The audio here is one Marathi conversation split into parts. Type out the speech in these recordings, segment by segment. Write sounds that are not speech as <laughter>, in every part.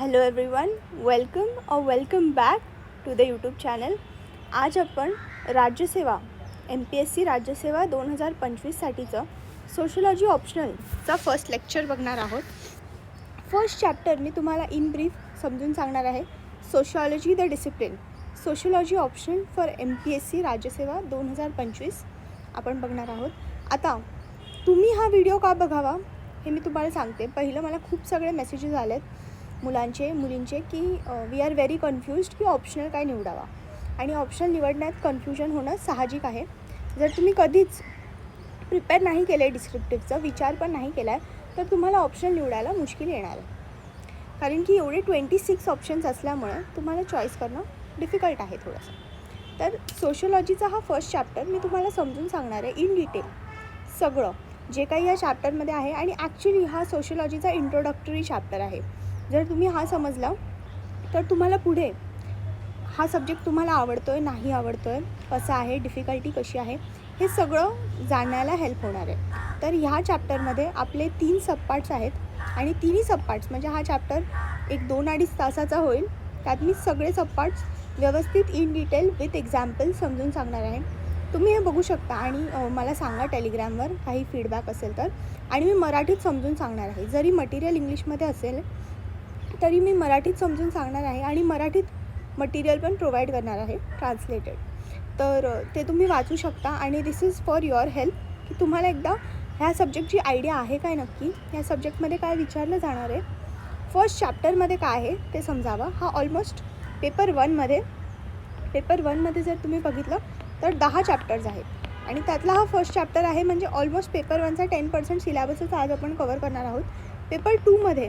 हॅलो एवरीवन वेलकम और welcome back to the YouTube channel आज आपण राज्यसेवा एम पी एस सी राज्यसेवा दोन हजार पंचवीससाठीचं सोशलॉजी ऑप्शनलचा फर्स्ट लेक्चर बघणार आहोत. फर्स्ट चॅप्टर मी तुम्हाला इन ब्रीफ समजून सांगणार आहे. Sociology the discipline sociology optional for M P S C राज्यसेवा दोन हजार पंचवीस आपण बघणार आहोत. आता तुम्ही हा व्हिडिओ का बघावा हे मी तुम्हाला सांगते. पहिलं मला खूप सगळे मेसेजेस आले आहेत मुलांचे मुलींचे की वी आर व्हेरी कन्फ्युज्ड की ऑप्शनल काय निवडावा. आणि ऑप्शनल निवडण्यात कन्फ्युजन होणं साहजिक आहे. जर तुम्ही कधीच प्रिपेअर नाही केलं आहे डिस्क्रिप्टिव्हचा विचार पण नाही केला आहे तर तुम्हाला ऑप्शनल निवडायला मुश्किल येणार आहे. कारण की एवढे ट्वेंटी सिक्स ऑप्शन्स असल्यामुळे तुम्हाला चॉईस करणं डिफिकल्ट आहे थोडंसं. तर सोशलॉजीचा हा फर्स्ट चॅप्टर मी तुम्हाला समजून सांगणार आहे इन डिटेल सगळं जे काही या चॅप्टरमध्ये आहे आणि ॲक्च्युली हा सोशलॉजीचा इंट्रोडक्टरी चॅप्टर आहे. जर तुम्ही हा समजला तर तुम्हाला पुढे हा सब्जेक्ट तुम्हाला आवडतो आहे नाही आवडतो आहे कसा आहे डिफिकल्टी कशी आहे हे सगळं जाण्याला हेल्प होणार आहे. तर ह्या चॅप्टरमध्ये आपले तीन सबपार्ट्स आहेत आणि तिन्ही सबपार्ट्स म्हणजे हा चॅप्टर एक दोन अडीच तासाचा होईल. त्यात मी सगळे सबपार्ट्स व्यवस्थित इन डिटेल विथ एक्झाम्पल समजून सांगणार आहे. तुम्ही हे बघू शकता आणि मला सांगा टेलिग्रामवर काही फीडबॅक असेल तर. आणि मी मराठीत समजून सांगणार आहे. जरी मटेरियल इंग्लिशमध्ये असेल तरी मी मराठीत समजून सांगणार आहे आणि मराठीत मटेरियल पण प्रोव्हाइड करणार आहे ट्रान्सलेटेड तर ते तुम्ही वाचू शकता आणि this is for your help की तुम्हाला एकदा ह्या सब्जेक्टची आयडिया आहे काय नक्की? ह्या सब्जेक्टमध्ये काय विचारलं जाणार आहे? फर्स्ट चॅप्टरमध्ये काय आहे ते समजावं. हा ऑलमोस्ट पेपर वनमध्ये पेपर वनमध्ये जर तुम्ही बघितलं तर दहा चॅप्टर्स आहेत. आणि त्यातला हा फर्स्ट चॅप्टर आहे म्हणजे ऑलमोस्ट पेपर वनचा टेन पर्सेंट सिलेबसच आज आपण कवर करणार आहोत. पेपर टूमध्ये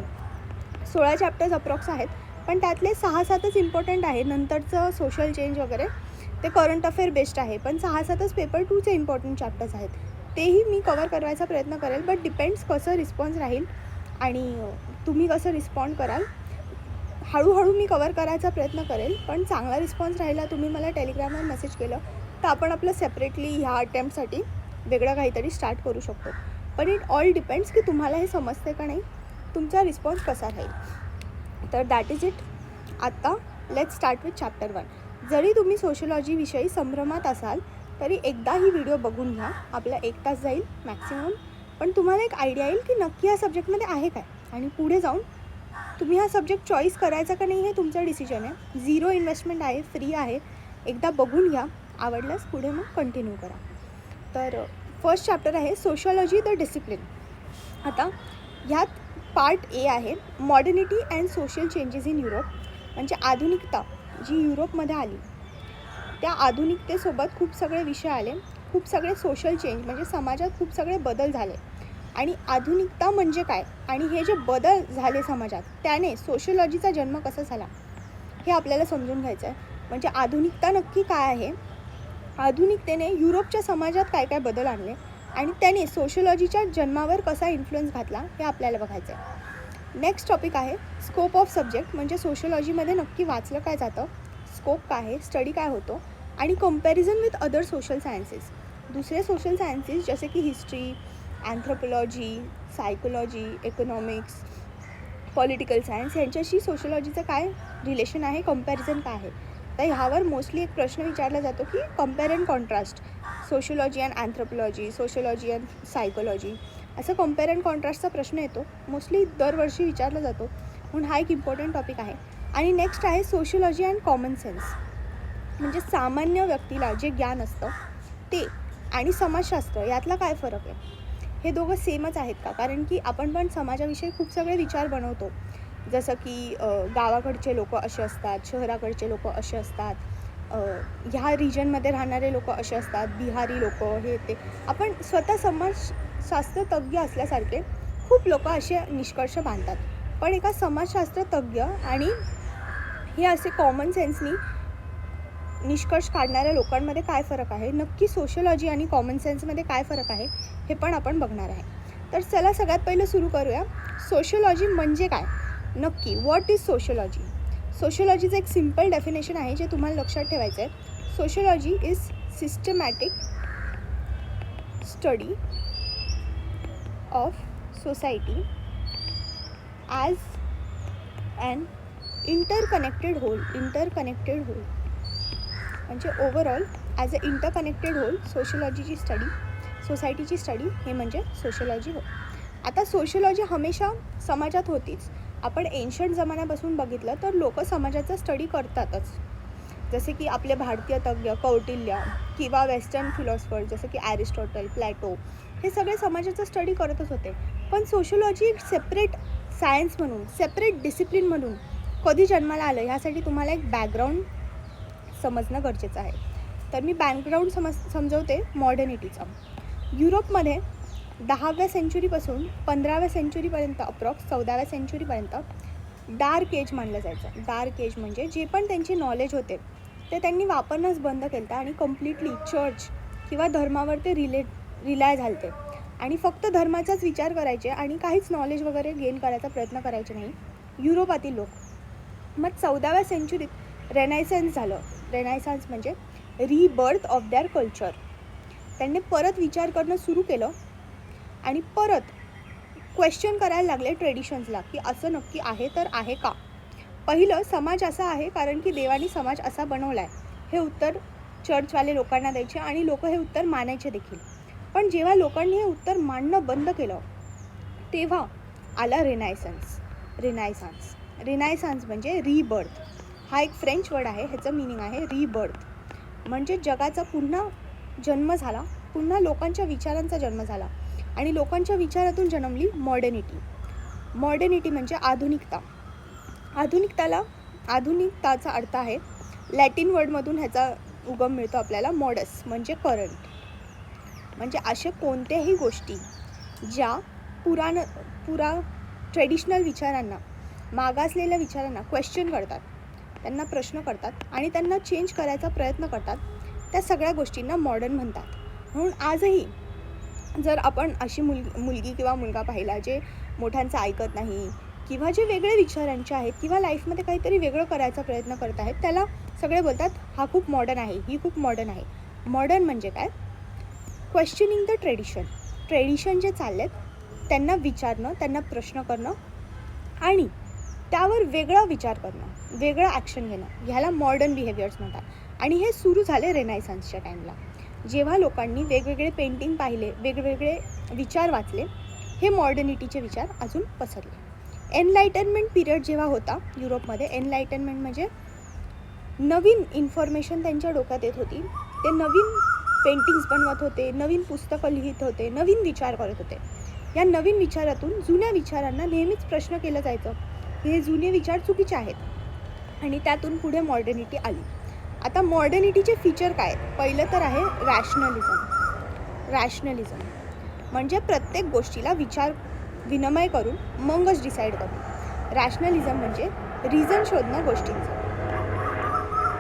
सोळा चॅप्टर्स अप्रॉक्स आहेत. पण त्यातले सहा सातच इम्पॉर्टंट आहे नंतरचं सोशल चेंज वगैरे ते करंट अफेअर बेस्ड आहे. पण सहा सातच पेपर टूचे इम्पॉर्टंट चॅप्टर्स आहेत. तेही मी कवर करायचा प्रयत्न करेल बट डिपेंड्स कसं रिस्पॉन्स राहील आणि तुम्ही कसं रिस्पॉन्ड कराल हळूहळू मी कवर करायचा प्रयत्न करेल. पण चांगला रिस्पॉन्स राहिला तुम्ही मला टेलिग्रामवर मेसेज केलं तर आपण आपलं सेपरेटली ह्या अटेम्प्टसाठी वेगळं काहीतरी स्टार्ट करू शकतो. पण इट ऑल डिपेंड्स की तुम्हाला हे समजते का नाही. तुमचा रिस्पॉन्स कसा राहील? तर दॅट इज इट आत्ता let start with chapter one जरी तुम्ही सोशलॉजीविषयी संभ्रमात असाल तरी एकदा ही व्हिडिओ बघून घ्या. आपला एक तास जाईल मॅक्सिमम पण तुम्हाला एक आयडिया येईल की नक्की या सब्जेक्टमध्ये आहे काय? आणि पुढे जाऊन तुम्ही हा सब्जेक्ट चॉईस करायचा का नाही हे तुमचं डिसिजन आहे. झिरो इन्व्हेस्टमेंट आहे फ्री आहे. एकदा बघून घ्या. आवडल्यास पुढे मग कंटिन्यू करा. तर फर्स्ट चॅप्टर आहे सोशॉलॉजी द डिसिप्लिन आता ह्यात पार्ट ए आहे modernity and social changes in Europe म्हणजे आधुनिकता जी युरोपमध्ये आली. त्या आधुनिकतेसोबत खूप सगळे विषय आले. खूप सगळे सोशल चेंज म्हणजे समाजात खूप सगळे बदल झाले. आणि आधुनिकता म्हणजे काय? आणि हे जे बदल झाले समाजात त्याने सोशलॉजीचा जन्म कसा झाला? हे आपल्याला समजून घ्यायचं आहे. म्हणजे आधुनिकता नक्की काय आहे? आधुनिकतेने युरोपच्या समाजात काय काय बदल आणले? आणि त्याने सोशोलॉजीच्या जन्मावर कसा इन्फ्लुएन्स घातला हे आपल्याला बघायचं आहे नेक्स्ट टॉपिक आहे स्कोप ऑफ सब्जेक्ट म्हणजे सोशोलॉजीमध्ये नक्की वाचलं काय जातं स्कोप काय आहे स्टडी काय होतो आणि comparison with other social sciences दुसरे सोशल सायन्सेस जसे की history anthropology psychology economics political science यांच्याशी सोशोलॉजीचं काय रिलेशन आहे कंपॅरिझन काय आहे? तर ह्यावर मोस्टली एक प्रश्न विचारला जातो की compare and contrast sociology and anthropology sociology and psychology असं कंपेअर अँड कॉन्ट्रास्टचा प्रश्न येतो. मोस्टली दरवर्षी विचारला जातो. म्हणून हा एक इम्पॉर्टंट टॉपिक आहे. आणि नेक्स्ट आहे सोशोलॉजी अँड कॉमन सेन्स म्हणजे सामान्य व्यक्तीला जे ज्ञान असतं ते आणि समाजशास्त्र यातला काय फरक आहे? हे दोघं सेमच आहेत का? कारण की आपण पण समाजाविषयी खूप सगळे विचार बनवतो. जसं की गावाकडचे लोक असे असतात शहराकडचे लोक असे असतात ह्या रिजनमध्ये राहणारे लोक असे असतात बिहारी लोक हे ते. आपण स्वतः समाजशास्त्र तज्ज्ञ असल्यासारखे खूप लोक असे निष्कर्ष बांधतात. पण एका समाजशास्त्र तज्ज्ञ आणि हे असे कॉमन सेन्सनी निष्कर्ष काढणाऱ्या लोकांमध्ये काय फरक आहे? नक्की सोशलॉजी आणि कॉमन सेन्समध्ये काय फरक आहे? हे पण आपण बघणार आहे. तर चला सगळ्यात पहिलं सुरू करूया. सोशलॉजी म्हणजे काय? नक्की व्हॉट इज सोशोलॉजी सोशोलॉजीचं एक सिंपल डेफिनेशन आहे जे तुम्हाला लक्षात ठेवायचं आहे sociology is systematic study of society as and interconnected whole interconnected whole म्हणजे overall as a interconnected whole सोशोलॉजीची study सोसायटीची स्टडी हे म्हणजे सोशोलॉजी हो आता सोशोलॉजी हमेशा समाजात होतीच. आपण एन्शंट जमान्यापासून बघितलं तर लोक समाजाचा स्टडी करतातच. जसे की आपले भारतीय तज्ज्ञ कौटिल्य किंवा वेस्टर्न फिलॉसफर जसं की ॲरिस्टॉटल प्लॅटो हे सगळे समाजाचा स्टडी करतच होते. पण सोशोलॉजी एक सेपरेट सायन्स म्हणून सेपरेट डिसिप्लिन म्हणून कधी जन्माला आलं ह्यासाठी तुम्हाला एक बॅकग्राऊंड समजणं गरजेचं आहे. तर मी बॅकग्राऊंड समज समजवते मॉडर्निटीचा युरोपमध्ये दहाव्या सेंचुरीपासून पंधराव्या सेंचुरीपर्यंत अप्रॉक्स चौदाव्या सेंचुरीपर्यंत डार्क एज मानलं जायचं. डार्क एज म्हणजे जे पण त्यांचे नॉलेज होते ते त्यांनी वापरणंच बंद केलं आणि कम्प्लिटली चर्च किंवा धर्मावर ते रिलेट रिलाय झालते. आणि फक्त धर्माचाच विचार करायचे आणि काहीच नॉलेज वगैरे गेन करायचा प्रयत्न करायचे नाही. युरोपातील लोक. मग चौदाव्या सेंचुरीत रेनायसन्स झालं. रेनायसन्स म्हणजे रिबर्थ ऑफ दॅर कल्चर त्यांनी परत विचार करणं सुरू केलं. आणि परत क्वेश्चन करायला लागले ट्रेडिशन्सला की असं नक्की आहे तर आहे का? पहिलं समाज असा आहे कारण की देवानी समाज असा बनवला आहे हे उत्तर चर्चवाले लोकांना द्यायचे आणि लोक हे उत्तर मानायचे देखील. पण जेव्हा लोकांनी हे उत्तर मानणं बंद केलं तेव्हा आला रिनायसन्स रिनायसान्स रिनायसान्स म्हणजे रिबर्थ हा एक फ्रेंच वर्ड आहे ह्याचं मिनिंग आहे रिबर्थ म्हणजे जगाचा पुन्हा जन्म झाला पुन्हा लोकांच्या विचारांचा जन्म झाला. आणि लोकांच्या विचारातून जन्मली मॉडर्निटी मॉडर्निटी म्हणजे आधुनिकता. आधुनिकताला आधुनिकताचा अर्थ आहे लॅटिन वर्डमधून ह्याचा उगम मिळतो आपल्याला मॉडस म्हणजे करंट म्हणजे अशा कोणत्याही गोष्टी ज्या पुराण पुरा ट्रेडिशनल विचारांना मागासलेल्या विचारांना क्वेश्चन करतात. त्यांना प्रश्न करतात आणि त्यांना चेंज करायचा प्रयत्न करतात. त्या सगळ्या गोष्टींना मॉडर्न म्हणतात. म्हणून आजही जर आपण अशी मुल मुलगी किंवा मुलगा पाहिला जे मोठ्यांचं ऐकत नाही किंवा जे वेगळे विचारांचे आहेत किंवा लाईफमध्ये काहीतरी वेगळं करायचा प्रयत्न करत आहेत त्याला सगळे बोलतात हा खूप मॉडर्न आहे ही खूप मॉडर्न आहे. मॉडर्न म्हणजे काय? क्वेश्चनिंग द ट्रेडिशन ट्रेडिशन जे चाललेत त्यांना विचारणं त्यांना प्रश्न करणं आणि त्यावर वेगळा विचार करणं वेगळं ॲक्शन घेणं. ह्याला मॉडर्न बिहेवियर्स म्हणतात. आणि हे सुरू झाले रेनायसन्सच्या टाईमला जेव्हा लोकांनी वेगवेगळे पेंटिंग पाहिले वेगवेगळे विचार वाचले हे मॉडर्निटीचे विचार अजून पसरले. एनलायटनमेंट पिरियड जेव्हा होता युरोपमध्ये एनलायटनमेंट म्हणजे नवीन इन्फॉर्मेशन त्यांच्या डोक्यात येत होती. ते नवीन पेंटिंग्स बनवत होते नवीन पुस्तकं लिहित होते नवीन विचार करत होते. या नवीन विचारातून जुन्या विचारांना नेहमीच प्रश्न केलं जायचं. हे जुने विचार चुकीचे आहेत. आणि त्यातून पुढे मॉडर्निटी आली. आता मॉडर्निटीचे फीचर काय आहेत? पहिलं तर आहे रॅशनलिझम रॅशनलिझम म्हणजे प्रत्येक गोष्टीला विचार विनिमय करून मगच डिसाईड करू रॅशनलिझम म्हणजे रिझन शोधणं गोष्टींचं.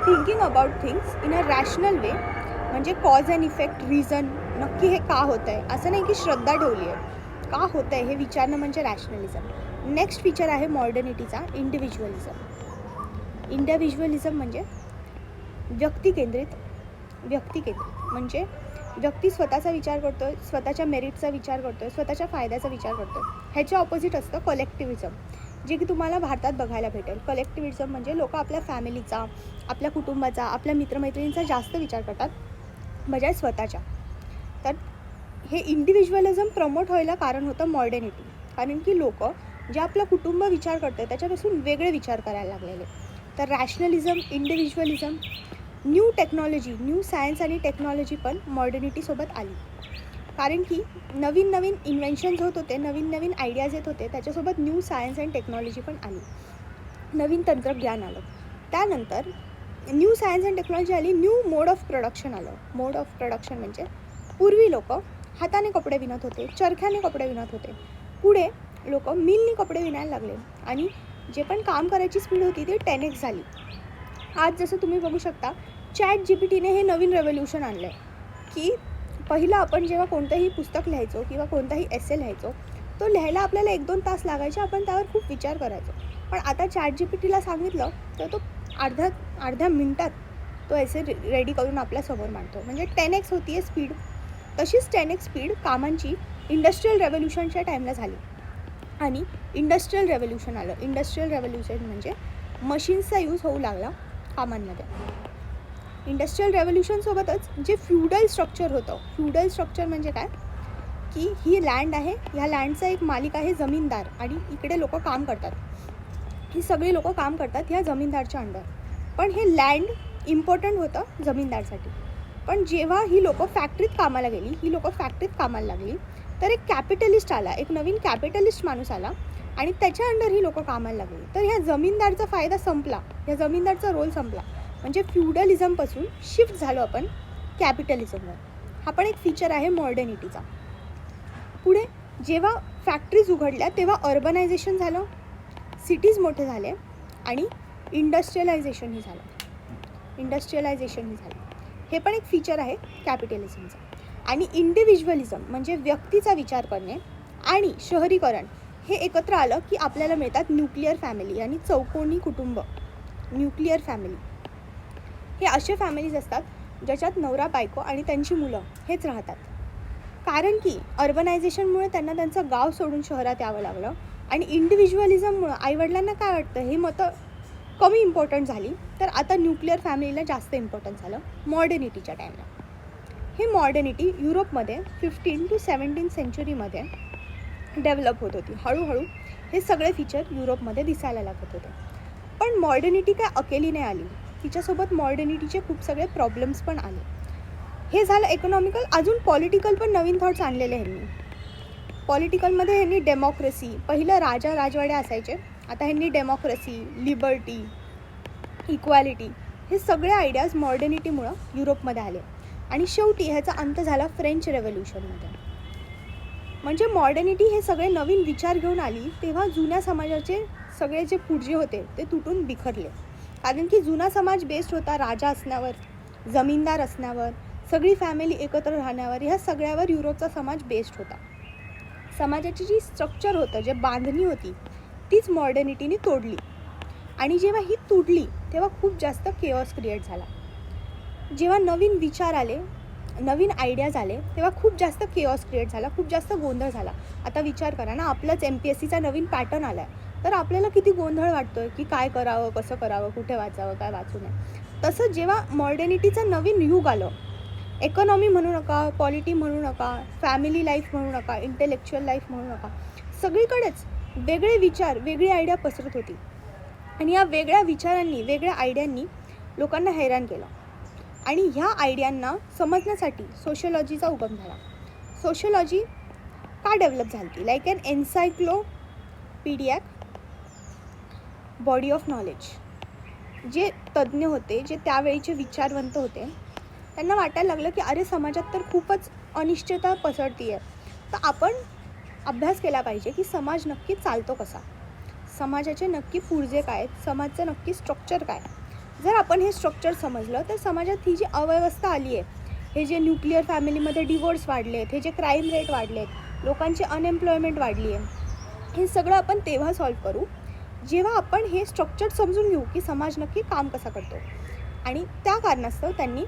Thinking about things in a rational way म्हणजे कॉज अँड इफेक्ट रिझन नक्की हे का होतं आहे असं नाही की श्रद्धा ठेवली आहे. का होतं आहे हे विचारणं म्हणजे रॅशनलिझम नेक्स्ट फीचर आहे मॉडर्निटीचा इंडिव्हिज्युअलिझम इंडिव्हिज्युअलिझम म्हणजे व्यक्तिकेंद्रित व्यक्तिकेंद्रित म्हणजे व्यक्ती स्वतःचा विचार करतो आहे स्वतःच्या मेरिटचा विचार करतो आहे स्वतःच्या फायद्याचा विचार करतो आहे ह्याच्या ऑपोजिट असतं कलेक्टिव्हिजम जे की तुम्हाला भारतात बघायला भेटेल. कलेक्टिव्हिजम म्हणजे लोक आपल्या फॅमिलीचा आपल्या कुटुंबाचा आपल्या मित्रमैत्रिणींचा जास्त विचार करतात. बजाय स्वतःच्या. तर हे इंडिव्हिज्युअलिझम प्रमोट व्हायला कारण होतं मॉडर्निटी कारण की लोक जे आपलं कुटुंब विचार करतात त्याच्यापासून वेगळे विचार करायला लागलेले. तर rationalism individualism new technology new science आणि टेक्नॉलॉजी पण मॉडर्निटीसोबत आली. कारण की नवीन नवीन इन्व्हेन्शन्स होत होते नवीन नवीन आयडियाज येत होते त्याच्यासोबत न्यू सायन्स अँड टेक्नॉलॉजी पण आली. नवीन तंत्रज्ञान आलं. त्यानंतर न्यू सायन्स अँड टेक्नॉलॉजी आली न्यू मोड ऑफ प्रोडक्शन आलं. मोड ऑफ प्रोडक्शन म्हणजे पूर्वी लोक हाताने कपडे विणत होते चरख्याने कपडे विणत होते. पुढे लोक मिलनी कपडे विणायला लागले. आणि जे पण काम करायची स्पीड होती ती टेन एक्स झाली. आज जसं तुम्ही बघू शकता चॅट जी पी टीने हे नवीन रेव्होल्युशन आणलं आहे की पहिलं आपण जेव्हा कोणतंही पुस्तक लिहायचो किंवा कोणताही एसे लिहायचो तो लिहायला आपल्याला एक दोन तास लागायचे आपण त्यावर खूप विचार करायचो. पण आता चॅट जी पी टीला सांगितलं तर तो अर्ध्या अर्ध्या मिनटात तो एसे रेडी करून आपल्यासमोर मांडतो. म्हणजे टेन एक्स होती आहे स्पीड तशीच टेन एक्स स्पीड कामांची इंडस्ट्रीयल रेव्होल्युशनच्या टाईमला झाली. आणि इंडस्ट्रीयल रेव्होल्युशन आलं. इंडस्ट्रीयल रेव्होल्युशन म्हणजे मशीन्सचा यूज होऊ लागला. कामांमध्ये. इंडस्ट्रीयल रेव्होल्युशनसोबतच जे फ्युडल स्ट्रक्चर होतं फ्युडल स्ट्रक्चर म्हणजे काय? की ही लँड आहे ह्या लँडचा एक मालिक आहे जमीनदार आणि इकडे लोक काम करतात. ही सगळी लोक काम करतात ह्या जमीनदारच्या अंडर पण हे लँड इम्पॉर्टंट होतं जमीनदारसाठी. पण जेव्हा ही लोक फॅक्टरीत कामाला गेली ही लोक फॅक्टरीत कामाला लागली तर एक कॅपिटलिस्ट आला एक नवीन कॅपिटलिस्ट माणूस आला आणि त्याच्या अंडर ही लोक कामाला लागली. तर ह्या जमीनदारचा फायदा संपला. ह्या जमीनदारचा रोल संपला. म्हणजे फ्युडलिझमपासून शिफ्ट झालो आपण कॅपिटलिझमवर हा पण एक फीचर आहे मॉडर्निटीचा पुढे जेव्हा फॅक्टरीज उघडल्या तेव्हा अर्बनायझेशन झालं सिटीज मोठे झाले आणि इंडस्ट्रियलायझेशनही झालं. इंडस्ट्रियलायझेशनही झालं. हे पण एक फीचर आहे कॅपिटलिझमचं आणि इंडिव्हिज्युअलिझम म्हणजे व्यक्तीचा विचार करणे आणि शहरीकरण. हे एकत्र आलं की आपल्याला मिळतात न्यूक्लिअर फॅमिली आणि चौकोनी कुटुंब. Nuclear family. हे असे फॅमिलीज असतात ज्याच्यात नवरा बायको आणि त्यांची मुलं हेच राहतात. कारण की अर्बनायझेशनमुळे त्यांना त्यांचं गाव सोडून शहरात यावं लागलं आणि इंडिव्हिज्युअलिझममुळं आईवडिलांना काय वाटतं हे मतं कमी इम्पॉर्टंट झाली. तर आता न्यूक्लिअर फॅमिलीला जास्त इम्पॉर्टंट झालं मॉडर्निटीच्या टाईमला हे मॉडर्निटी युरोपमध्ये फिफ्टीन टू सेवन्टीन सेंचुरीमध्ये डेव्हलप होत होती. हळूहळू हे सगळे फीचर युरोपमध्ये दिसायला लागत होते. पण मॉडर्निटी काय अकेली नाही आली? तिच्यासोबत मॉडर्निटीचे खूप सगळे प्रॉब्लेम्स पण आले. हे झालं इकॉनॉमिकल अजून पॉलिटिकल पण नवीन थॉट्स आणलेले ह्यांनी पॉलिटिकलमध्ये ह्यांनी डेमोक्रेसी पहिलं राजा राजवाडे असायचे. आता ह्यांनी डेमोक्रेसी लिबर्टी इक्वॅलिटी हे सगळे आयडियाज मॉडर्निटीमुळं युरोपमध्ये आले. आणि शेवटी ह्याचा अंत झाला फ्रेंच रेव्होल्युशनमध्ये म्हणजे मॉडर्निटी हे सगळे नवीन विचार घेऊन आली तेव्हा जुन्या समाजाचे सगळे जे पुढजे होते ते तुटून बिखरले. कारण की जुना समाज बेस्ड होता राजा असण्यावर जमीनदार असण्यावर सगळी फॅमिली एकत्र राहण्यावर ह्या सगळ्यावर युरोपचा समाज बेस्ड होता. समाजाची जी स्ट्रक्चर होतं जे बांधणी होती तीच मॉडर्निटीने तोडली. आणि जेव्हा ही तुटली तेव्हा खूप जास्त केअर्स क्रिएट झाला. जेव्हा नवीन विचार आले नवीन आयडियाज आले तेव्हा खूप जास्त केऑस क्रिएट झाला खूप जास्त गोंधळ झाला. आता विचार करा ना आपलाच एम पी एस सीचा नवीन पॅटर्न आला आहे तर आपल्याला किती गोंधळ वाटतोय की काय करावं कसं करावं कुठे वाचावं काय वाचू नये. तसं जेव्हा मॉडर्निटीचं नवीन युग आलं इकॉनॉमी म्हणू नका पॉलिटी म्हणू नका फॅमिली लाईफ म्हणू नका इंटेलेक्च्युअल लाईफ म्हणू नका सगळीकडेच वेगळे विचार वेगळी आयडिया पसरत होती. आणि या वेगळ्या विचारांनी वेगळ्या आयडियांनी लोकांना हैराण केलं. आणि ह्या आयडियांना समजण्यासाठी सोशोलॉजीचा उगम झाला सोशोलॉजी का डेव्हलप झाली ती like an encyclopaedic body of knowledge जे तज्ज्ञ होते जे त्यावेळीचे विचारवंत होते त्यांना वाटायला लागलं की अरे समाजात तर खूपच अनिश्चितता पसरती आहे तर आपण अभ्यास केला पाहिजे की समाज नक्की चालतो कसा? समाजाचे नक्की पुर्जे काय आहेत? समाजचं नक्की स्ट्रक्चर काय जर आपण हे स्ट्रक्चर समजलं तर समाजात ही जी अव्यवस्था आली आहे हे जे न्यूक्लिअर फॅमिलीमध्ये डिवोर्स वाढले आहेत हे जे क्राईम रेट वाढले आहेत लोकांची अनएम्प्लॉयमेंट वाढली आहे हे सगळं आपण तेव्हा सॉल्व करू जेव्हा आपण हे स्ट्रक्चर समजून घेऊ की समाज नक्की काम कसा करतो. आणि त्या कारणास्तव त्यांनी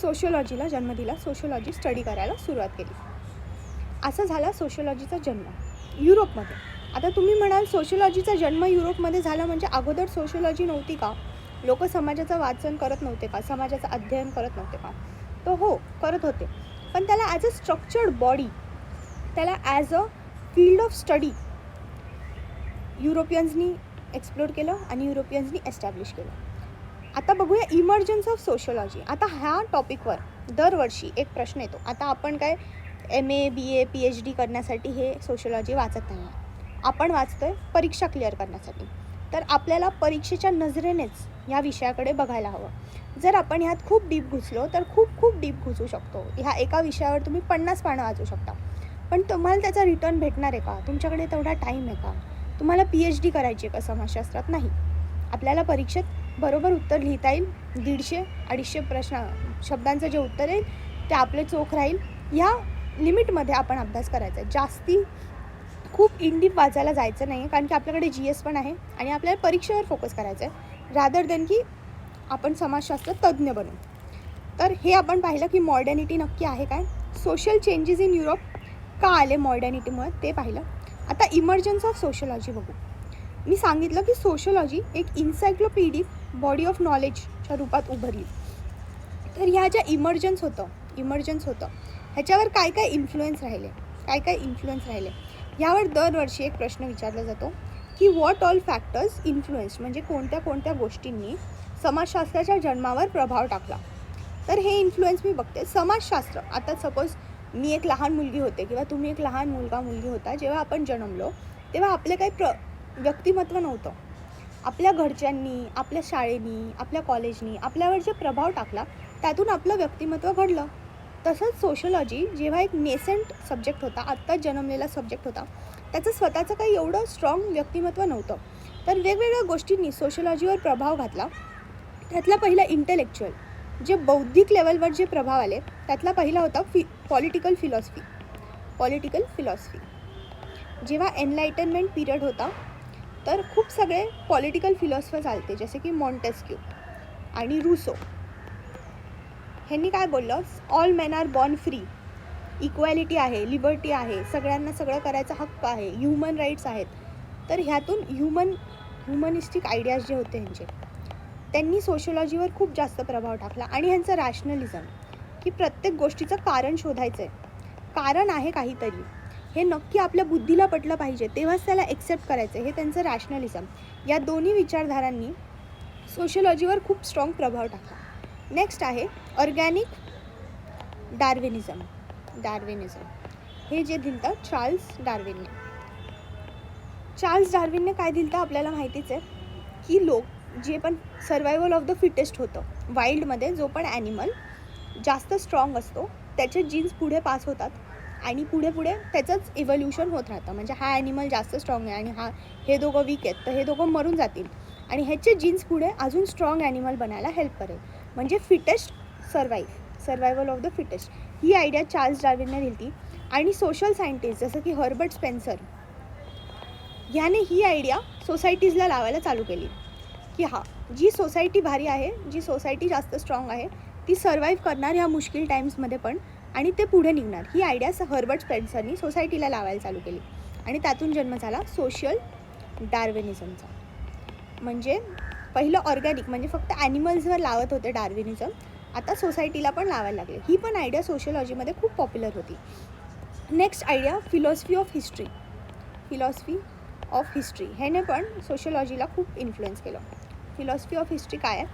सोशिओलॉजीला जन्म दिला सोशिओलॉजी स्टडी करायला सुरुवात केली. असा झाला सोशिओलॉजीचा जन्म युरोपमध्ये. आता तुम्ही म्हणाल सोशिओलॉजीचा जन्म युरोपमध्ये झाला म्हणजे अगोदर सोशिओलॉजी नव्हती का? लोक समाजाचं वाचन करत नव्हते का? समाजाचं अध्ययन करत नव्हते का? तो हो करत होते. पण त्याला ॲज अ स्ट्रक्चर्ड बॉडी त्याला as a field of study युरोपियन्सनी explore केलं आणि युरोपियन्सनी एस्टॅब्लिश केलं. आता बघूया इमर्जन्स ऑफ सोशोलॉजी आता ह्या टॉपिकवर दरवर्षी एक प्रश्न येतो. आता आपण काय M A B A P H D करण्यासाठी हे सोशोलॉजी वाचत नाही आपण वाचतो आहे परीक्षा क्लिअर करण्यासाठी. तर आपल्याला परीक्षेच्या नजरेनेच या विषयाकडे बघायला हवं. जर आपण ह्यात खूप डीप घुसलो तर खूप खूप डीप घुसू शकतो. ह्या एका विषयावर तुम्ही पन्नास पानं वाचू शकता. पण तुम्हाला त्याचा रिटर्न भेटणार आहे का? तुमच्याकडे तेवढा टाईम आहे का? तुम्हाला पी एच डी करायची आहे का? समाजशास्त्रात? नाही. आपल्याला परीक्षेत बरोबर उत्तर लिहिता येईल. दीडशे अडीचशे प्रश्न शब्दांचं जे उत्तर येईल ते आपले चोख राहील. ह्या लिमिटमध्ये आपण अभ्यास करायचा आहे. जास्ती खूप इंडीप वाचायला जायचं नाही आहे कारण की आपल्याकडे जी एस पण आहे आणि आपल्याला परीक्षेवर फोकस करायचं आहे रादर देन की आपण समाजशास्त्र तज्ज्ञ बनू. तर हे आपण पाहिलं की मॉडर्निटी नक्की आहे काय? सोशल चेंजेस इन युरोप का आले मॉडर्निटीमुळे ते पाहिलं. आता इमर्जन्स ऑफ सोशलॉजी बघू. मी सांगितलं की सोशलॉजी एक इन्सायक्लोपीडिक बॉडी ऑफ नॉलेजच्या रूपात उभरली. तर ह्या ज्या इमर्जन्स होतं इमर्जन्स होतं ह्याच्यावर काय काय इन्फ्लुएन्स राहिले? काय काय इन्फ्लुएन्स राहिले? यावर दरवर्षी एक प्रश्न विचारला जातो की व्हॉट ऑल फॅक्टर्स इन्फ्लुएन्स म्हणजे कोणत्या कोणत्या गोष्टींनी समाजशास्त्राच्या जन्मावर प्रभाव टाकला? तर हे इन्फ्लुएन्स मी बघते. समाजशास्त्र आता सपोज मी एक लहान मुलगी होते किंवा तुम्ही एक लहान मुलगा मुलगी होता जेव्हा आपण जन्मलो तेव्हा आपले काही प्र व्यक्तिमत्व नव्हतं. आपल्या घरच्यांनी आपल्या शाळेनी आपल्या कॉलेजनी आपल्यावर जे प्रभाव टाकला त्यातून आपलं व्यक्तिमत्व घडलं. तसंच सोशलॉजी जेव्हा एक नेसेंट सब्जेक्ट होता आत्ताच जन्मलेला सब्जेक्ट होता त्याचं स्वतःचं काही एवढं स्ट्रॉंग व्यक्तिमत्व नव्हतं. तर वेगवेगळ्या गोष्टींनी सोशलॉजीवर प्रभाव घातला. त्यातला पहिला इंटेलेक्च्युअल जे बौद्धिक लेवलवर जे प्रभाव आले त्यातला पहिला होता फि पॉलिटिकल फिलॉसफी पॉलिटिकल फिलॉसफी जेव्हा एनलाइटनमेंट पिरियड होता तर खूप सगळे पॉलिटिकल फिलॉसफर्स आलते जसे की मॉन्टेस्क्यू आणि रुसो ह्यांनी काय बोललं? All men are born free equality आहे लिबर्टी आहे सगळ्यांना सगळं करायचा हक्क आहे ह्युमन राईट्स आहेत. तर ह्यातून ह्युमन ह्युमनिस्टिक आयडियाज जे होते ह्यांचे त्यांनी सोशोलॉजीवर खूप जास्त प्रभाव टाकला. आणि ह्यांचं रॅशनलिझम की प्रत्येक गोष्टीचं कारण शोधायचं आहे कारण आहे काहीतरी. हे नक्की आपल्या बुद्धीला पटलं पाहिजे तेव्हाच त्याला एक्सेप्ट करायचं हे त्यांचं रॅशनलिझम या दोन्ही विचारधारांनी सोशोलॉजीवर खूप स्ट्रॉंग प्रभाव टाकला. नेक्स्ट आहे ऑर्गॅनिक डार्विनिझम डार्विनिझम हे जे दिलतं चार्ल्स डार्विनने चार्ल्स डार्विनने काय दिलतं आपल्याला माहितीच आहे? की लोक जे पण सर्वायवल ऑफ द फिटेस्ट होतं वाईल्डमध्ये जो पण ॲनिमल जास्त स्ट्रॉंग असतो त्याचे जीन्स पुढे पास होतात आणि पुढे पुढे त्याचंच इव्होल्युशन होत राहतं. म्हणजे हा ॲनिमल जास्त स्ट्रॉंग आहे आणि हा हे दोघं वीक आहेत तर हे दोघं मरून जातील आणि ह्याचे जीन्स पुढे अजून स्ट्रॉंग ॲनिमल बनायला हेल्प करेल. म्हणजे fittest survive survival of the fittest he idea Charles डार्विनने दिली आणि सोशल सायंटिस्ट जसं की हर्बर्ट स्पेन्सर ह्याने ही आयडिया सोसायटीजला लावायला चालू केली. की हा जी सोसायटी भारी आहे जी सोसायटी जास्त स्ट्रॉंग आहे ती सर्वाईव्ह करणार ह्या मुश्किल टाईम्समध्ये पण आणि ते पुढे निघणार. ही आयडिया हर्बर्ट स्पेन्सरनी सोसायटीला लावायला चालू केली. आणि त्यातून जन्म झाला सोशल डार्विनिझमचा म्हणजे पहिलं ऑर्गॅनिक म्हणजे फक्त ॲनिमल्सवर लावत होते डार्विनिझम आता सोसायटीला पण लावायला लागले. ही पण आयडिया सोशलॉजीमध्ये खूप पॉप्युलर होती. Next idea philosophy of history philosophy of history ह्याने पण सोशलॉजीला खूप इन्फ्लुएन्स केलं. फिलॉसफी ऑफ हिस्ट्री काय आहे?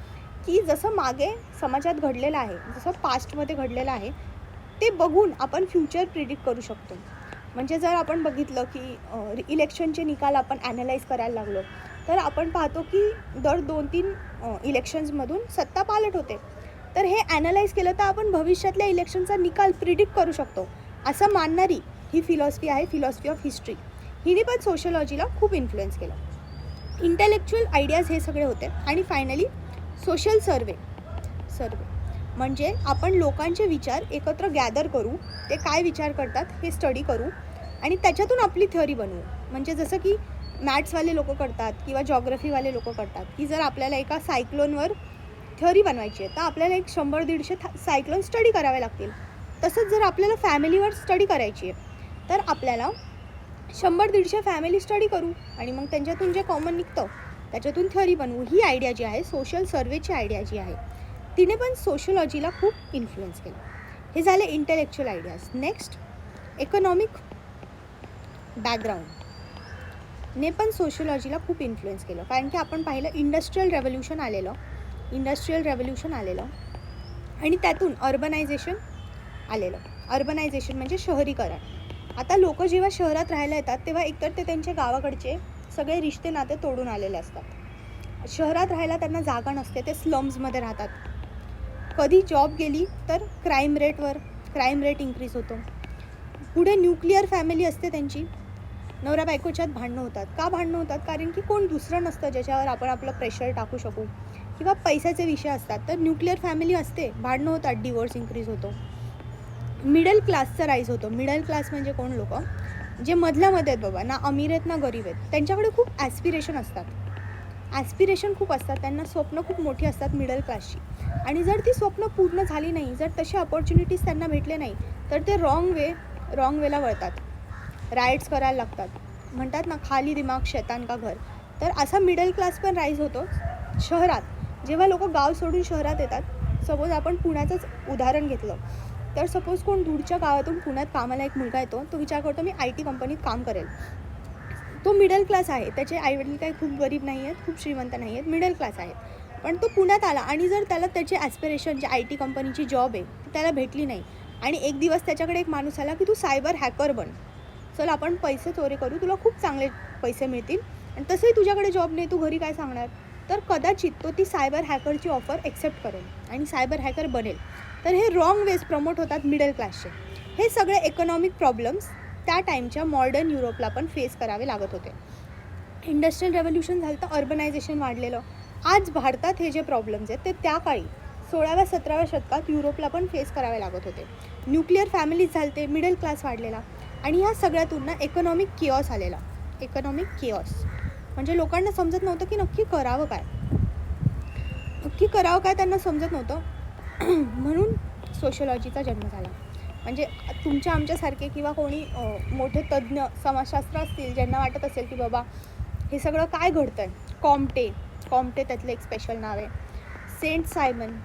की जसं मागे समाजात घडलेलं आहे जसं पास्टमध्ये घडलेलं आहे ते बघून आपण फ्युचर प्रिडिक्ट करू शकतो. म्हणजे जर आपण बघितलं की इलेक्शनचे निकाल आपण ॲनलाईज करायला लागलो तर आपण पाहतो की दर दोन तीन इलेक्शन्समधून सत्ता पालट होते. तर हे ॲनालाइज केलं तर आपण भविष्यातल्या इलेक्शनचा निकाल प्रिडिक्ट करू शकतो. असं मानणारी ही फिलॉसफी आहे फिलॉसफी ऑफ हिस्ट्री हिने पण सोशलॉजीला खूप इन्फ्लुएन्स केलं. इंटेलेक्च्युअल आयडियाज हे सगळे होते. आणि फायनली सोशल सर्वे सर्वे म्हणजे आपण लोकांचे विचार एकत्र गॅदर करू ते काय विचार करतात हे स्टडी करू आणि त्याच्यातून आपली थ्योरी बनवू. म्हणजे जसं की मॅथ्सवाले लोक करतात किंवा जॉग्रफीवाले लोक करतात की जर आपल्याला एका सायक्लोनवर थ्योरी बनवायची आहे तर आपल्याला एक शंभर दीडशे था सायक्लोन स्टडी करावे लागतील. तसंच जर आपल्याला फॅमिलीवर स्टडी करायची आहे तर आपल्याला शंभर दीडशे फॅमिली स्टडी करू आणि मग त्यांच्यातून जे कॉमन निघतं त्याच्यातून थ्योरी बनवू. ही आयडिया जी आहे सोशल सर्वेची आयडिया जी आहे तिने पण सोशलॉजीला खूप इन्फ्लुएन्स केलं. हे झाले intellectual ideas next economic background ने पण सोशलॉजीला खूप इन्फ्लुएन्स केलं. कारण की आपण पाहिलं इंडस्ट्रीयल रेव्होल्युशन आलेलं. इंडस्ट्रीयल रेव्होल्युशन आलेलं. आणि त्यातून अर्बनायझेशन आलेलं. अर्बनायझेशन म्हणजे शहरीकरण. आता लोक जेव्हा शहरात राहायला येतात तेव्हा एकतर ते त्यांच्या गावाकडचे सगळे रिश्ते नाते तोडून आलेले असतात. शहरात राहायला त्यांना जागा नसते ते स्लम्समध्ये राहतात. कधी जॉब गेली तर क्राईम रेटवर क्राईम रेट इन्क्रीज होतो. पुढे न्यूक्लिअर फॅमिली असते त्यांची. नवरा बायकोच्यात भांडणं होतात. का भांडणं होतात? कारण की कोण दुसरं नसतं ज्याच्यावर आपण आपलं प्रेशर टाकू शकू. किंवा पैशाचे विषय असतात तर न्यूक्लिअर फॅमिली असते. भांडणं होतात डिवोर्स इन्क्रीज होतो. मिडल क्लासचा राईज होतो. मिडल क्लास म्हणजे कोण लोक? जे मधल्यामध्ये आहेत बाबा ना अमीर आहेत ना गरीब आहेत. त्यांच्याकडे खूप ॲस्पिरेशन असतात. ॲस्पिरेशन खूप असतात. त्यांना स्वप्न खूप मोठी असतात मिडल क्लासची आणि जर ती स्वप्न पूर्ण झाली नाही जर तसे अपॉर्च्युनिटीज त्यांना भेटले नाही तर ते रॉंग वे रॉंग वेला वळतात. राईड्स करायला लागतात. म्हणतात ना खाली दिमाग शैतान का घर? तर असा मिडल क्लास पण राईज होतो शहरात. जेव्हा लोक गाव सोडून शहरात येतात सपोज आपण पुण्याचंच उदाहरण घेतलं. तर सपोज कोण दूरच्या गावातून पुण्यात कामाला एक मुलगा येतो तो विचार करतो मी आय टी कंपनीत काम करेल. तो मिडल क्लास आहे. त्याचे आईवडील काही खूप गरीब नाही आहेत खूप श्रीमंत नाही आहेत मिडल क्लास आहेत. पण तो पुण्यात आला आणि जर त्याला त्याचे ॲस्पिरेशन जे आय टी कंपनीची जॉब आहे ती त्याला भेटली नाही आणि एक दिवस त्याच्याकडे एक माणूस आला की तू सायबर हॅकर बन. चल आपण पैसे चोरी करू तुला खूप चांगले पैसे मिळतील. आणि तसंही तुझ्याकडे जॉब नाही तू घरी काय सांगणार? तर कदाचित तो ती सायबर हॅकरची ऑफर एक्सेप्ट करेल आणि सायबर हॅकर बनेल. तर हे रॉंग वेज प्रमोट होतात मिडल क्लासचे हे सगळे इकॉनॉमिक प्रॉब्लेम्स त्या टाईमच्या मॉडर्न युरोपला पण फेस करावे लागत होते. इंडस्ट्रियल रेव्होल्युशन झालं तर अर्बनायझेशन वाढलेलं. आज भारतात हे जे प्रॉब्लेम्स आहेत ते त्या काळी सोळाव्या सतराव्या शतकात युरोपला पण फेस करावे लागत होते. न्यूक्लिअर फॅमिलीज झालते मिडल क्लास वाढलेला. आणि ह्या सगळ्यातून ना इकॉनॉमिक किओस आलेला. इकॉनॉमिक किओस म्हणजे लोकांना समजत नव्हतं की नक्की करावं काय. नक्की करावं काय त्यांना समजत नव्हतं. <clears throat> म्हणून सोशलॉजीचा जन्म झाला. म्हणजे तुमच्या आमच्यासारखे किंवा कोणी मोठे तज्ज्ञ समाजशास्त्र असतील ज्यांना वाटत असेल की बाबा हे सगळं काय घडतं आहे कॉम्टे कॉम्टे त्यातलं एक स्पेशल नाव आहे. सेंट सायमन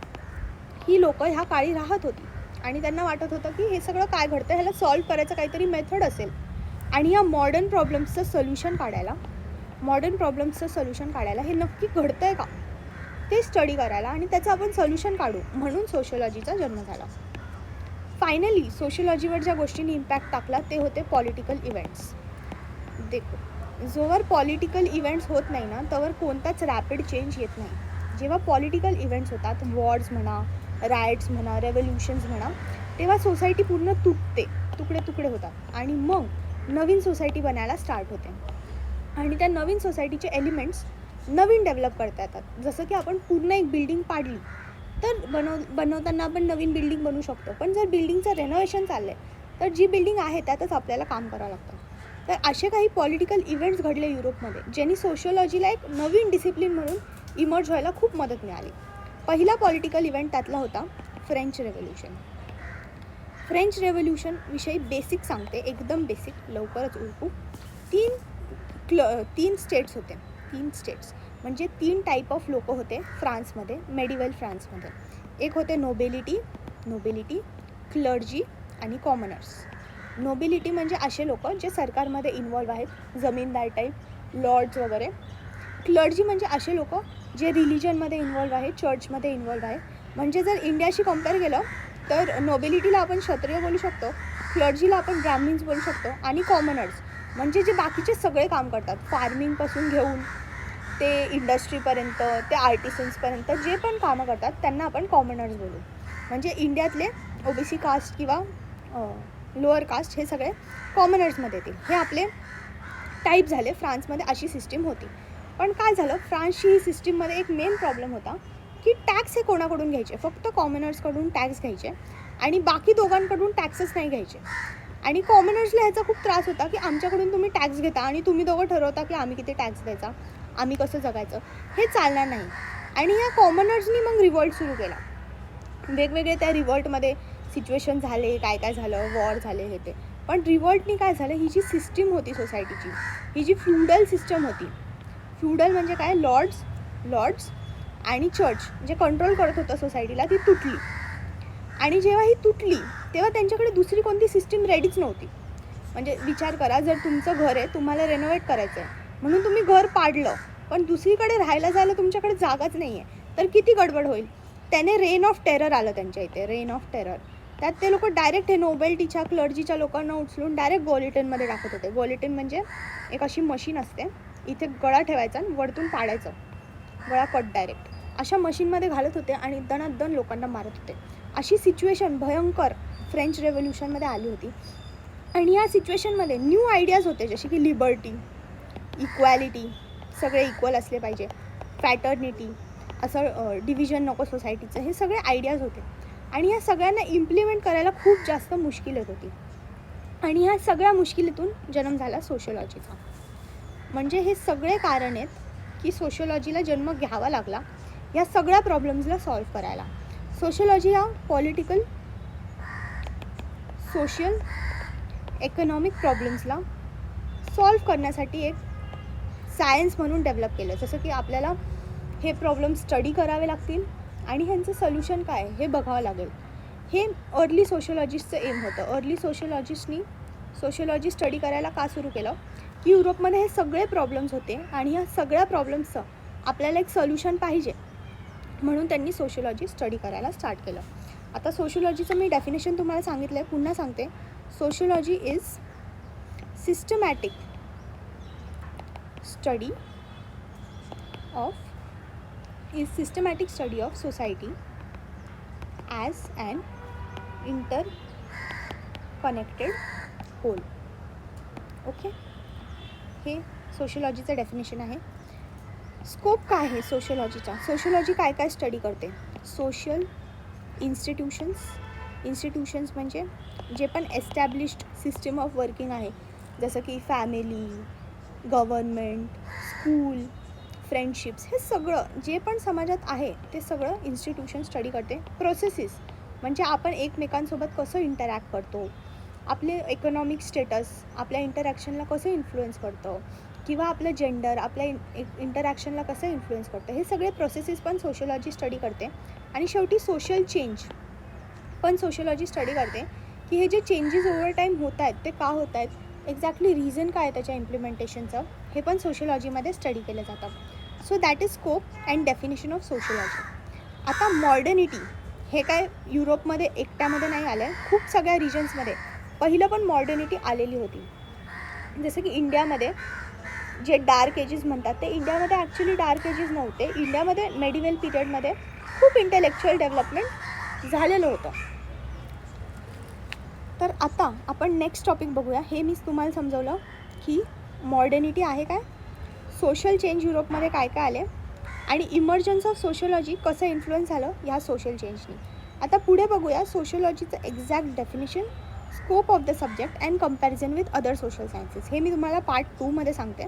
ही लोकं ह्या काळी राहत होती. आणि त्यांना वाटत होतं की हे सगळं काय घडतं? ह्याला सॉल्व करायचं काहीतरी मेथड असेल. आणि या मॉडर्न प्रॉब्लेम्सचं सोल्युशन काढायला मॉडर्न प्रॉब्लेम्सचं सोल्युशन काढायला हे नक्की घडतं आहे का? ते स्टडी करायला आणि त्याचं आपण सोल्युशन काढू म्हणून सोशलॉजीचा जन्म झाला. फायनली सोशलॉजीवर ज्या गोष्टींनी इम्पॅक्ट टाकला ते होते पॉलिटिकल इव्हेंट्स देखो जोवर पॉलिटिकल इव्हेंट्स होत नाही ना तोवर कोणताच रॅपिड चेंज येत नाही. जेव्हा पॉलिटिकल इव्हेंट्स होतात वॉर्स म्हणा रायट्स म्हणा रेव्होल्युशन्स म्हणा तेव्हा सोसायटी पूर्ण तुटते तुकडे तुकडे होतात. आणि मग नवीन सोसायटी बनायला स्टार्ट होते. आणि त्या नवीन सोसायटीचे एलिमेंट्स नवीन डेव्हलप करता येतात. जसं की आपण पूर्ण एक बिल्डिंग पाडली तर बनव बनवताना आपण नवीन बिल्डिंग बनवू शकतो. पण जर बिल्डिंगचं रेनोव्हेशन चाललं आहे तर जी बिल्डिंग आहे त्यातच आपल्याला काम करावं लागतं. तर असे काही पॉलिटिकल इव्हेंट्स घडले युरोपमध्ये ज्यांनी सोशिओलॉजीला एक नवीन डिसिप्लिन म्हणून इमर्ज व्हायला खूप मदत मिळाली. पहिला पॉलिटिकल इव्हेंट त्यातला होता फ्रेंच रेव्होल्युशन फ्रेंच रेव्होल्युशन विषयी बेसिक सांगते एकदम बेसिक लवकरच उरकू. तीन क्ल तीन स्टेट्स होते. तीन स्टेट्स म्हणजे तीन टाईप ऑफ लोक होते फ्रान्समध्ये मेडिवल फ्रान्समध्ये. एक होते नोबेलिटी नोबेलिटी क्लर्जी आणि कॉमनर्स नोबिलिटी म्हणजे असे लोक जे सरकारमध्ये इन्वॉल्व आहेत जमीनदार टाईप लॉर्ड्स वगैरे. क्लर्जी म्हणजे असे लोक जे रिलिजनमध्ये इन्वॉल्व आहे चर्चमध्ये इन्वॉल्व आहे. म्हणजे जर इंडियाशी कंपेअर केलं तर नोबिलिटीला आपण क्षत्रिय बोलू शकतो क्लर्जीला आपण ब्राह्मिन्स बोलू शकतो आणि कॉमनर्स म्हणजे जे बाकीचे सगळे काम करतात फार्मिंगपासून घेऊन ते इंडस्ट्रीपर्यंत ते आर्टिसन्सपर्यंत जे पण कामं करतात त्यांना आपण कॉमनर्स बोलू. म्हणजे इंडियातले ओबीसी कास्ट किंवा लोअर कास्ट हे सगळे कॉमनर्समध्ये येतील. हे आपले टाईप झाले फ्रान्समध्ये अशी सिस्टीम होती. पण काय झालं फ्रान्सची ही सिस्टीममध्ये एक मेन प्रॉब्लेम होता की टॅक्स हे कोणाकडून घ्यायचे? फक्त कॉमनर्सकडून टॅक्स घ्यायचे आणि बाकी दोघांकडून टॅक्सेस नाही घ्यायचे. आणि कॉमनर्सला ह्याचा खूप त्रास होता की आमच्याकडून तुम्ही टॅक्स घेता आणि तुम्ही दोघं ठरवता की आम्ही किती टॅक्स द्यायचा आम्ही कसं जगायचं हे चालणार नाही. आणि या कॉमनर्सनी मग रिवॉल्ट सुरू केला. वेगवेगळे त्या रिवॉल्टमध्ये सिच्युएशन झाले काय काय झालं वॉर झाले हे ते. पण रिवॉल्टनी काय झालं ही जी सिस्टीम होती सोसायटीची ही जी फ्युडल सिस्टम होती फ्युडल म्हणजे काय? लॉर्ड्स लॉर्ड्स आणि चर्च जे कंट्रोल करत होतं सोसायटीला ती तुटली. आणि जेव्हा ही तुटली तेव्हा त्यांच्याकडे दुसरी कोणती सिस्टीम रेडीच नव्हती. म्हणजे विचार करा जर तुमचं घर आहे तुम्हाला रेनोव्हेट करायचं आहे म्हणून तुम्ही घर पाडलं पण दुसरीकडे राहायला जायला तुमच्याकडे जागाच नाही आहे तर किती गडबड होईल? त्याने रेन ऑफ टेरर आलं त्यांच्या इथे रेन ऑफ टेरर त्यात ते लोक डायरेक्ट हे नोबेल्टीच्या क्लर्जीच्या लोकांना उचलून डायरेक्ट गोलिटनमध्ये टाकत होते. गोलिटन म्हणजे एक अशी मशीन असते. इथे गळा ठेवायचा आणि वरतून पाडायचं. गळा कट डायरेक्ट अशा मशीनमध्ये घालत होते आणि दणादण लोकांना मारत होते. अशी सिच्युएशन भयंकर फ्रेंच रेव्होल्युशनमध्ये आली होती. आणि या सिच्युएशनमध्ये न्यू आयडियाज होते जसे की लिबर्टी इक्वॅलिटी सगळे इक्वल असले पाहिजे. फॅटर्निटी असं डिव्हिजन नको सोसायटीचं हे सगळे आयडियाज होते. आणि या सगळ्यांना इम्प्लिमेंट करायला खूप जास्त मुश्किल येत होती. आणि ह्या सगळ्या मुश्किलीतून जन्म झाला सोशोलॉजीचा म्हणजे हे सगळे कारण आहेत की सोशोलॉजीला जन्म घ्यावा लागला या सगळ्या प्रॉब्लेम्सला सॉल्व्ह करायला. सोशोलॉजी हा पॉलिटिकल सोशल इकॉनॉमिक प्रॉब्लेम्सला सॉल्व्ह करण्यासाठी एक सायन्स म्हणून डेव्हलप केलं. जसं की आपल्याला हे प्रॉब्लेम स्टडी करावे लागतील आणि ह्यांचं सोल्युशन काय हे बघावं लागेल. हे अर्ली सोशोलॉजिस्टचं एम होतं. अर्ली सोशोलॉजिस्टनी सोशोलॉजी स्टडी करायला का सुरू केलं? की युरोपमध्ये हे सगळे प्रॉब्लेम्स होते आणि ह्या सगळ्या प्रॉब्लेम्सचं आपल्याला एक सोल्युशन पाहिजे. म्हणून त्यांनी सोशलॉजी स्टडी करायला स्टार्ट केलं. आता सोशिओलॉजीचं मी डेफिनेशन तुम्हाला सांगितलं आहे पुन्हा सांगते. Sociology is systematic study of is systematic study of society as and interconnected whole okay हे सोशलॉजीचं डेफिनेशन आहे. स्कोप काय आहे सोशलॉजीचा सोशोलॉजी काय काय स्टडी करते? सोशल इन्स्टिट्यूशन्स इन्स्टिट्यूशन्स म्हणजे जे पण एस्टॅब्लिश्ड सिस्टम ऑफ वर्किंग आहे. जसं की फॅमिली गव्हर्नमेंट स्कूल फ्रेंडशिप्स हे सगळं जे पण समाजात आहे ते सगळं इन्स्टिट्यूशन स्टडी करते. प्रोसेसेस म्हणजे आपण एकमेकांसोबत कसं इंटरॅक्ट करतो? आपले इकॉनॉमिक स्टेटस आपल्या इंटरॅक्शनला कसं इन्फ्लुएन्स करतं? किंवा आपलं जेंडर आपल्या इंटरॅक्शनला कसं इन्फ्लुएन्स करतं? हे सगळे प्रोसेसेस पण सोशोलॉजी स्टडी करते. आणि शेवटी सोशल चेंज पण सोशोलॉजी स्टडी करते. की हे जे चेंजेस ओव्हर टाईम होत आहेत ते का होत आहेत? एक्झॅक्टली रिझन काय आहे त्याच्या इम्प्लिमेंटेशनचं हे पण सोशोलॉजीमध्ये स्टडी केलं जातं. So that is scope and definition of sociology आता मॉडर्निटी हे काय युरोपमध्ये एकट्यामध्ये नाही आलं आहे खूप सगळ्या रिजन्समध्ये पहिलं पण मॉडर्निटी आलेली होती. जसं की इंडियामध्ये जे डार्क एजेस म्हणतात ते इंडियामध्ये ॲक्च्युली डार्क एजेस नव्हते. इंडियामध्ये मेडिवेल पिरियडमध्ये खूप इंटेलेक्च्युअल डेव्हलपमेंट झालेलं होतं. तर आता आपण नेक्स्ट टॉपिक बघूया. हे मीच तुम्हाला समजवलं की मॉडर्निटी आहे काय? सोशल चेंज युरोपमध्ये काय काय आले? आणि इमर्जन्स ऑफ सोशोलॉजी कसं इन्फ्लुएन्स झालं ह्या सोशल चेंजनी आता पुढे बघूया सोशोलॉजीचं exact definition scope of the subject and comparison with other social sciences हे मी तुम्हाला पार्ट टूमध्ये सांगते.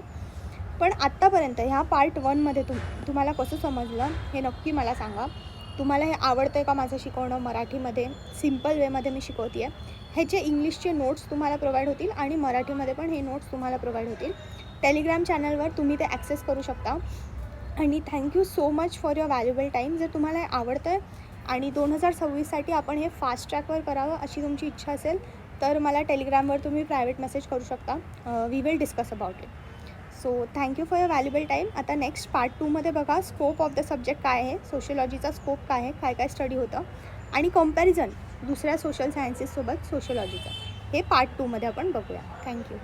पण आत्तापर्यंत ह्या पार्ट वनमध्ये तुम तुम्हाला कसं समजलं हे नक्की मला सांगा. तुम्हाला हे आवडतं आहे का माझं शिकवणं मराठीमध्ये? सिंपल वेमध्ये मी शिकवते आहे ह्याचे इंग्लिशचे नोट्स तुम्हाला प्रोव्हाइड होतील आणि मराठीमध्ये पण हे नोट्स तुम्हाला प्रोव्हाइड होतील. टेलिग्राम चॅनलवर तुम्ही ते ॲक्सेस करू शकता. आणि thank you so much for your valuable time जर तुम्हाला हे आवडतं आहे आणि दोन हजार सव्वीससाठी आपण हे फास्ट ट्रॅकवर करावं अशी तुमची इच्छा असेल तर मला टेलिग्रामवर तुम्ही प्रायव्हेट मेसेज करू शकता. We will discuss about it so thank you for your valuable time आता नेक्स्ट पार्ट टूमध्ये बघा स्कोप ऑफ द सब्जेक्ट काय आहे सोशलॉजीचा स्कोप काय आहे काय काय स्टडी होतं आणि कंपॅरिझन दुसऱ्या सोशल सायन्सेससोबत सोशलॉजीचं हे पार्ट टूमध्ये आपण बघूया. थँक्यू